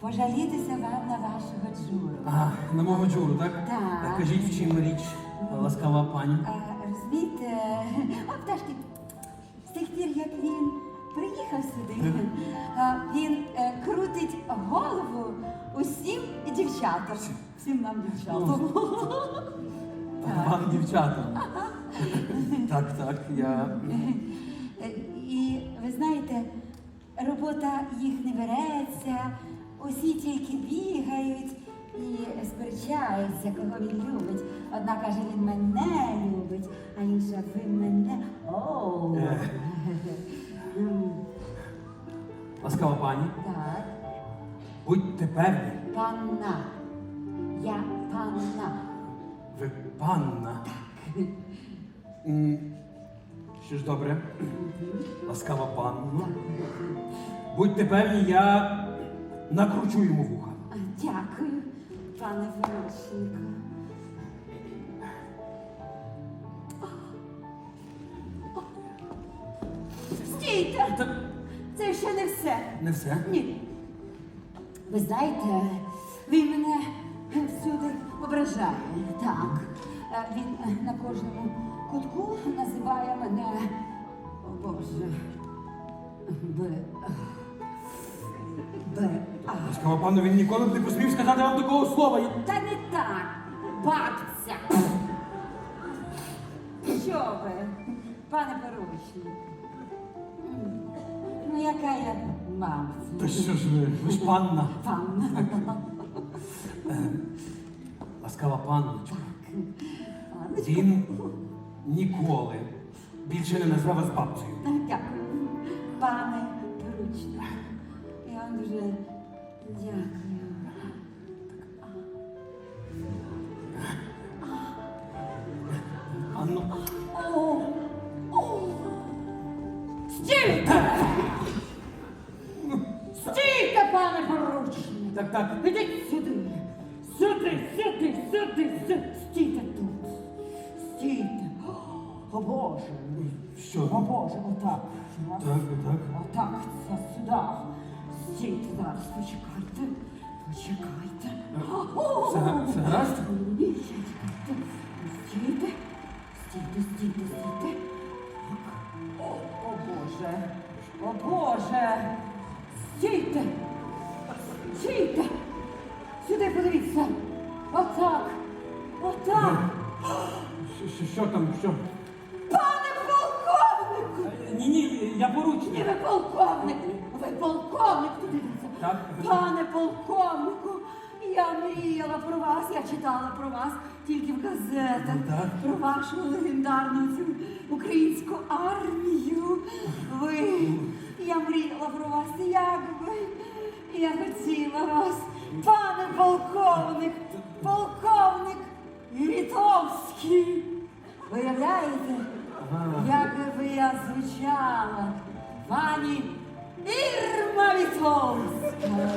пожалітися вам на вашого джуру. Ага, на мого джуру, так? Так. Кажіть, в чим річ, ласкава пані. А, розумієте, а пташки, з тих пір, як він приїхав сюди, а, він е, крутить голову усім дівчатам. Всім нам дівчатам. Вам дівчата. Так, так, я. Е, І ви знаєте, робота їх не береться, усі тільки бігають і сперечаються, кого він любить. Одна каже, він мене любить, а інша ви мене. О, Е. Ласкава пані. так, Будьте певні, панна. Я панна. ви панна. М, Що ж добре? Ласкава панно. Будьте певні, я накручу йому вуха. Дякую, пане поручнику. Стійте! Це ще не все. не все. Ні. Ви знаєте, він мене всюди ображає. Так. Е, Він е, на кожному кутку називає мене. О Боже. Б. Б. Ласкава панно, він ніколи б не посмів сказати вам такого слова. Я- Та не так, бабця. Що ви, пане поручник? Ну, яка я Та мамця? що ж ви, ви ж панна. Пан. Ласкава панночка. Анечко, Він ніколи більше не назве вас бабцею. Дякую. Пане поручник. Я вам дуже дякую. Анно, О! О! Стійте! Стійте, пане поручник! так, так. Ідіть сюди! Сюди, сюди, сюди, сюди! Стійте тут! Стійте! О Боже! Що? О Боже, отак! Так, так. Отак, це сюди! Стійте зараз, почекайте! Почекайте! Стійте! Стійте, стійте, стійте! О, о Боже! О Боже! Стійте! Стійте! Сюди подивіться! Отак! Отак! Що, що, там, що? Пане полковнику! Ні, ні, я Ні, ви полковник! Ви полковник, подивіться! Так. Пане полковнику! Я мріяла про вас, я читала про вас тільки в газетах, Ну, так. про вашу легендарну цю українську армію. Ви, я мріяла про вас, як би. Я хотіла вас, пане полковник, полковник Вітовський. Виявляєте, як би я звучала, пані Ірма Вітовська.